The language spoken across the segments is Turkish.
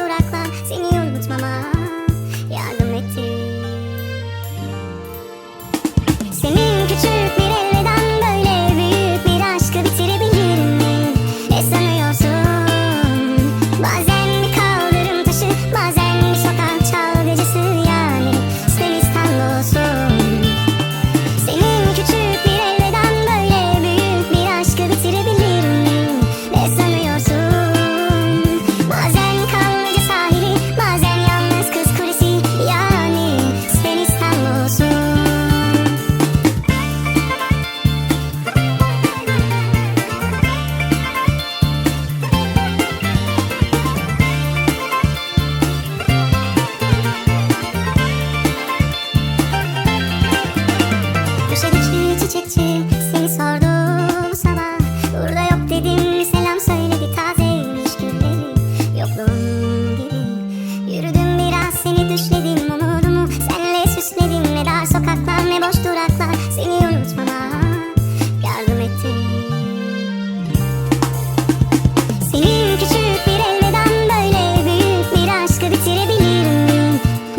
Seni unutmama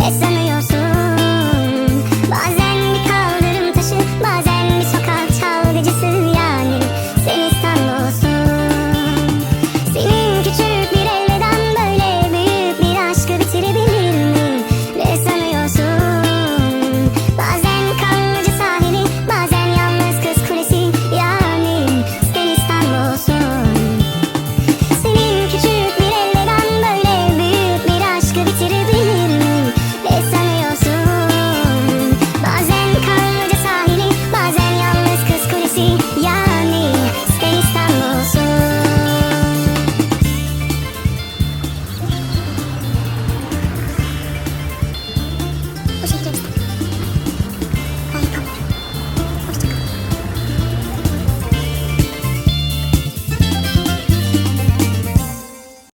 Esa